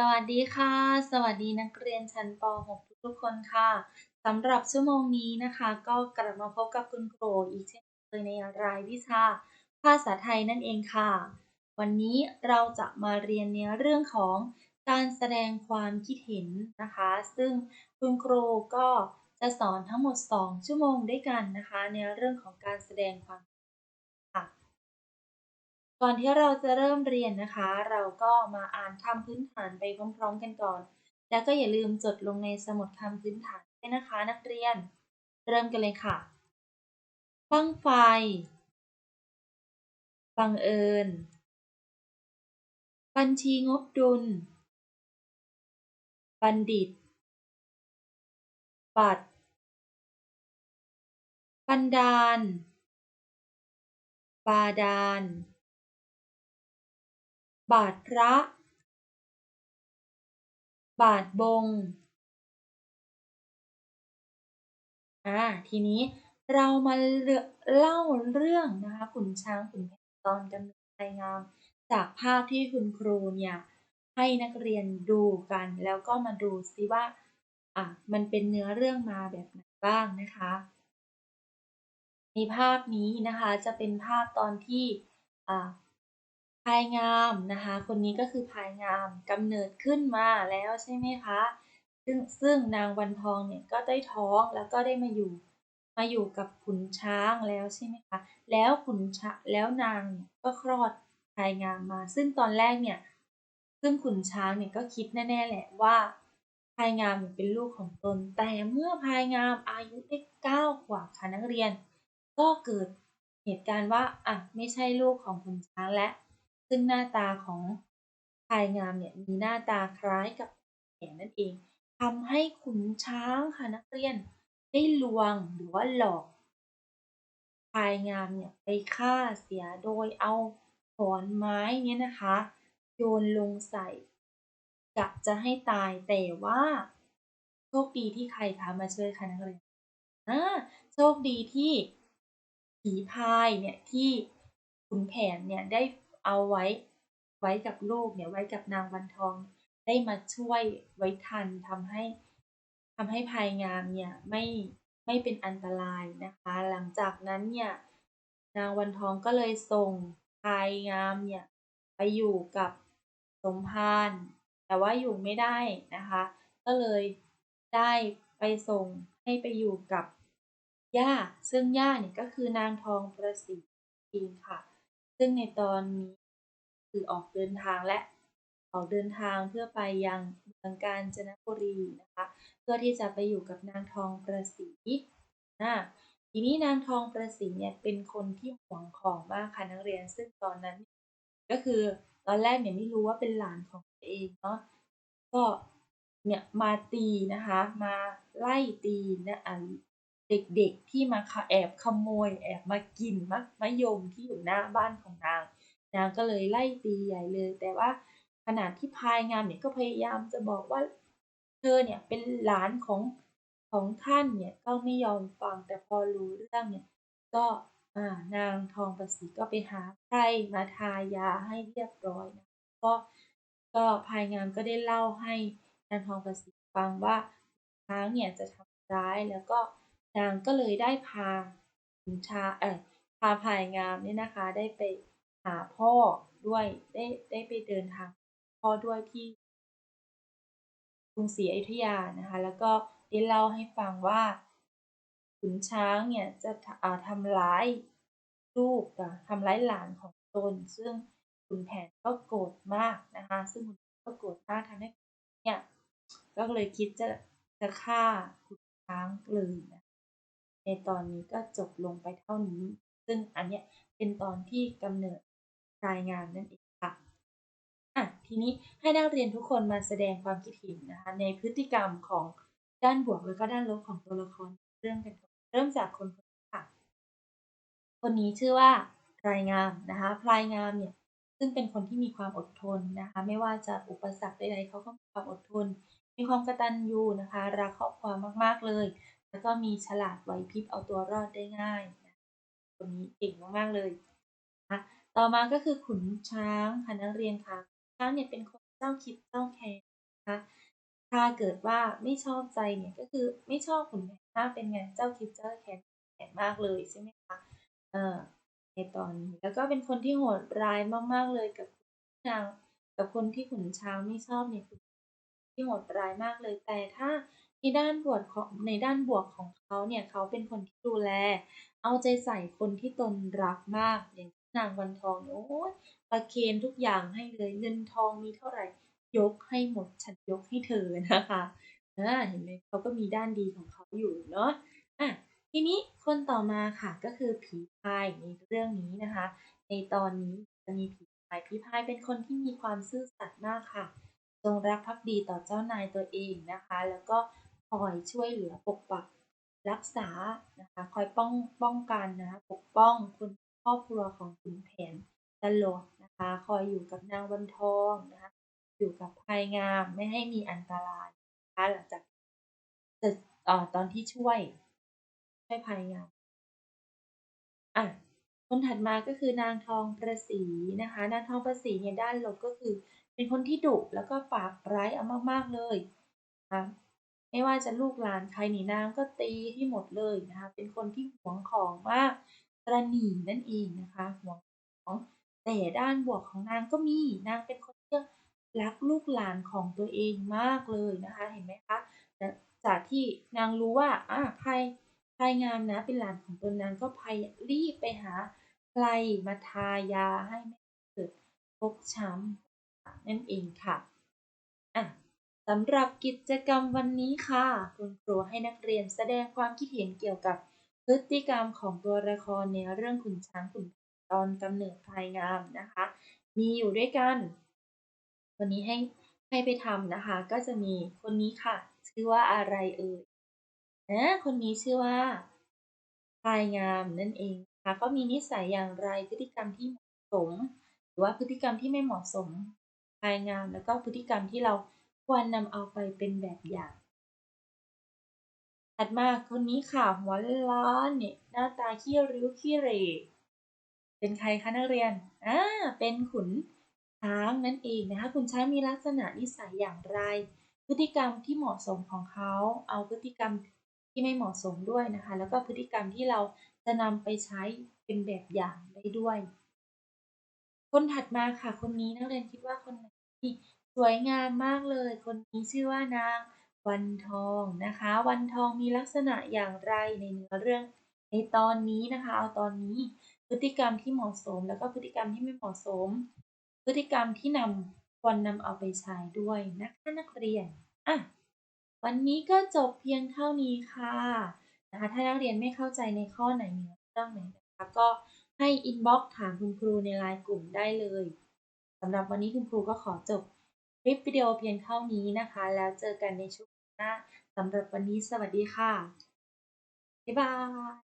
สวัสดีค่ะ สวัสดีนักเรียนชั้นป .6 ทุกๆคนค่ะสำหรับชั่วโมงนี้นะคะ ก็กลับมาพบกับคุณครูอีกเช่นเคยในรายวิชา ภาษาไทยนั่นเองค่ะ วันนี้เราจะมาเรียนในเรื่องของการแสดงความคิดเห็นนะคะ ซึ่งคุณครูก็จะสอนทั้งหมด 2 ชั่วโมงด้วยกันนะคะ ในเรื่องของการแสดงความ ก่อนที่เราจะเริ่มเรียนนะคะ เราก็มาอ่านคำพื้นฐานไปพร้อมๆกันก่อน แล้วก็อย่าลืมจดลงในสมุดคำพื้นฐานด้วยนะคะ นักเรียน เริ่มกันเลยค่ะ บั้งไฟ บังเอิญ บัญชีงบดุล บัณฑิต บัตร บันดาล บาดาล บาทพระ บาทบง อ่า ทีนี้เรามาเล่าเรื่องนะคะขุนช้างขุนแผนตอนกำเนิดไทยงาม จากภาพที่คุณครูเนี่ยให้นักเรียนดูกัน แล้วก็มาดูซิว่าอะมันเป็นเนื้อเรื่องมาแบบไหนบ้างนะคะในภาพนี้นะคะจะเป็นภาพตอนที่อ่าพายงามนะคะ คนนี้ก็คือพายงามกำเนิดขึ้นมาแล้วใช่ไหมคะ ซึ่งซึ่งนางวันทองเนี่ยก็ได้ท้องแล้วก็ได้มาอยู่มาอยู่กับขุนช้างแล้วใช่ไหมคะ แล้วขุนช้าแล้วนางเนี่ยก็คลอดพายงามมา ซึ่งตอนแรกเนี่ย ซึ่งขุนช้างเนี่ยก็คิดแน่ๆแหละว่าพายงามเป็นลูกของตน แต่เมื่อพายงามอายุได้เก้าขวบค่ะนักเรียน ก็เกิดเหตุการณ์ว่าอะไม่ใช่ลูกของขุนช้างและ ซึ่งหน้าตาของพายงามเนี่ยมีหน้าตาคล้ายกับแขนนั่นเองทำให้ขุนช้างค่ะนักเรียนได้ลวงหรือว่าหลอกพายงามเนี่ยไปฆ่าเสียโดยเอาขอนไม้เนี่ยนะคะ โยนลงใส่กะจะให้ตายแต่ว่าโชคดีที่ใครพามาช่วยคะนักเรียนอ่าโชคดีที่ผีพายเนี่ยที่ขุนแผนเนี่ยได้ เอาไว้ไว้กับลูกเนี่ยไว้กับนางวันทอง ได้มาช่วยไว้ทันทำให้ทำให้ภายงามเนี่ยไม่ไม่เป็นอันตรายนะคะ หลังจากนั้นเนี่ยนางวันทองก็เลยส่งภายงามเนี่ยไปอยู่กับสมภารแต่ว่าอยู่ไม่ได้นะคะ ก็เลยได้ไปส่งให้ไปอยู่กับย่าซึ่งย่าเนี่ยก็คือนางทองประสิทธิ์ค่ะ ซึ่งในตอนนี้ คือออกเดินทางและออกเดินทางเพื่อไปยังเมืองกาญจนบุรีนะคะ เพื่อที่จะไปอยู่กับนางทองประสิทธิ์นะทีนี้นางทองประสิทธิ์เนี่ยเป็นคนที่หวงของมากค่ะนักเรียน ซึ่งตอนนั้น ก็คือตอนแรกเนี่ยไม่รู้ว่าเป็นหลานของตัวเองเนาะก็เนี่ยมาตีนะคะ มาไล่ตีนะอันเด็กๆที่มาแอบขโมย แอบมากินมะมะยมที่อยู่หน้าบ้านของนาง นางก็เลยไล่ตีใหญ่เลย แต่ว่าขณะที่พายงามเนี่ยก็พยายามจะบอกว่า เธอเนี่ยเป็นหลานของของท่านเนี่ยก็ไม่ยอมฟังแต่พอรู้เรื่องเนี่ย ก็นางทองประสิทธิ์ก็ไปหาใครมาทายาให้เรียบร้อยนะก็ก็พายงามก็ได้เล่าให้นางทองประสิทธิ์ฟังว่าช้างเนี่ยจะทำร้ายแล้วก็นางก็เลยได้พาขุนชาเออพาพายงามเนี่ยนะคะได้ไปาพ่อด้วยได้ได้ไปเดินทางพ่อด้วยที่กรุงศรีอยุธยานะคะ แล้วก็ได้เล่าให้ฟังว่าขุนช้างเนี่ยจะทำร้ายลูกทำร้ายหลานของตน ซึ่งขุนแผนก็โกรธมากนะคะ ซึ่งขุนก็โกรธมากทำให้เนี่ยก็เลยคิดจะจะฆ่าขุนช้างเลยนะในตอนนี้ก็จบลงไปเท่านี้ ซึ่งอันเนี้ยเป็นตอนที่กำเนิด รายงานนั่นเองค่ะอะทีนี้ให้นักเรียนทุกคนมาแสดงความคิดเห็นนะคะในพฤติกรรมของด้านบวกแล้วก็ด้านลบของตัวละครเรื่องกันเริ่มจากคนค่ะ คนนี้ชื่อว่าพลายงามนะคะพลายงามเนี่ยซึ่งเป็นคนที่มีความอดทนนะคะ ไม่ว่าจะอุปสรรคใดๆเขาก็มีความอดทน มีความกระตัญญูนะคะ รักครอบครัวมากๆเลย แล้วก็มีฉลาดไหวพริบเอาตัวรอดได้ง่าย คนนี้เก่งมากๆเลยนะ ต่อมาก็คือขุนช้างค่ะนักเรียนค่ะช้างเนี่ยเป็นคนเจ้าคิดเจ้าแคร์ถ้าเกิดว่าไม่ชอบใจเนี่ยก็คือไม่ชอบขุนแผนมากเป็นไงเจ้าคิดเจ้าแค้นแผนมากเลยใช่ไหมคะเออในตอนนี้แล้วก็เป็นคนที่โหดร้ายมากๆเลยกับนางกับคนที่ขุนช้างไม่ชอบเนี่ยที่โหดร้ายมากเลยแต่ถ้าในด้านบวกของในด้านบวกของเขาเนี่ยเขาเป็นคนที่ดูแล เอาใจใส่คนที่ตนรักมากอย่าง นางวันทองโอ๊ยประเคนทุกอย่างให้เลยเงินทองมีเท่าไรยกให้หมดฉันยกให้เธอนะคะอาเห็นไหมเขาก็มีด้านดีของเขาอยู่เนาะอาทีนี้คนต่อมาค่ะก็คือผีพายในเรื่องนี้นะคะ ในตอนนี้จะมีผีพายผีพายเป็นคนที่มีความซื่อสัตย์มากค่ะ จงรักภักดีต่อเจ้านายตัวเองนะคะ แล้วก็คอยช่วยเหลือปกปักรักษานะคะ คอยป้องป้องกันนะปกป้องคน รอบครัวของขุนแผนตลอดนะคะ คอยอยู่กับนางวันทองนะคะ อยู่กับพลายงามไม่ให้มีอันตรายนะคะหลังจากตึกเอ่อตอนที่ช่วย ช่วยพลายงามอาคนถัดมาก็คือนางทองประศรีนะคะ นางทองประศรีเนี่ยด้านลบก็คือ เป็นคนที่ดุแล้วก็ปากร้ายเอามากๆเลยนะคะไม่ว่าจะลูกหลานใครหนีนางก็ตีให้หมดเลยนะคะ เป็นคนที่หวงของมาก ตระหนี่นั่นเองนะคะหัวของแต่ด้านบวกของนางก็มีนางเป็นคนที่รักลูกหลานของตัวเองมากเลยนะคะ เห็นไหมคะจากที่นางรู้ว่าอาพลายพลายงามนะเป็นหลานของตนนางก็พายรีบไปหาไพรมาทายาให้ไม่เกิดฟกช้ำนั่นเองค่ะอาสำหรับกิจกรรมวันนี้ค่ะ คุณครูให้นักเรียนแสดงความคิดเห็นเกี่ยวกับ พฤติกรรมของตัวละครในเรื่องขุนช้างขุนแผนตอนกำเนิดพลายงามนะคะ มีอยู่ด้วยกัน วันนี้ให้ให้ไปทำนะคะ ก็จะมีคนนี้ค่ะ ชื่อว่าอะไรเอ่ยอาคนนี้ชื่อว่าพลายงามนั่นเองนะคะก็มีนิสัยอย่างไรพฤติกรรมที่เหมาะสม หรือว่าพฤติกรรมที่ไม่เหมาะสมพลายงามแล้วก็พฤติกรรมที่เราควรนำเอาไปเป็นแบบอย่าง ถัดมาคนนี้ค่ะหัวล้านเนี่ยหน้าตาขี้ริ้วขี้เหร่เป็นใครคะนักเรียนอ่าเป็นขุนช้างนั่นเองนะคะขุนช้างมีลักษณะนิสัยอย่างไร พฤติกรรมที่เหมาะสมของเขา เอาพฤติกรรมที่ไม่เหมาะสมด้วยนะคะ แล้วก็พฤติกรรมที่เราจะนำไปใช้เป็นแบบอย่างได้ด้วย คนถัดมาค่ะคนนี้นักเรียนคิดว่าคนไหนที่สวยงามมากเลย คนนี้ชื่อว่านาง วันทองนะคะ วันทองมีลักษณะอย่างไรในเนื้อเรื่องในตอนนี้นะคะเอาตอนนี้พฤติกรรมที่เหมาะสม แล้วก็พฤติกรรมที่ไม่เหมาะสม พฤติกรรมที่นำควรนำเอาไปใช้ด้วยนะคะนักเรียนอาวันนี้ก็จบเพียงเท่านี้ค่ะนะคะถ้านักเรียนไม่เข้าใจในข้อไหนเนื้อเรื่องไหนนะคะก็ให้อินบ็อกซ์ถามคุณครูใน LINE กลุ่มได้เลยสำหรับวันนี้คุณครูก็ขอจบคลิปวิดีโอเพียงเท่านี้นะคะ แล้วเจอกันในช่วง นะสำหรับวันนี้สวัสดีค่ะ บ๊ายบาย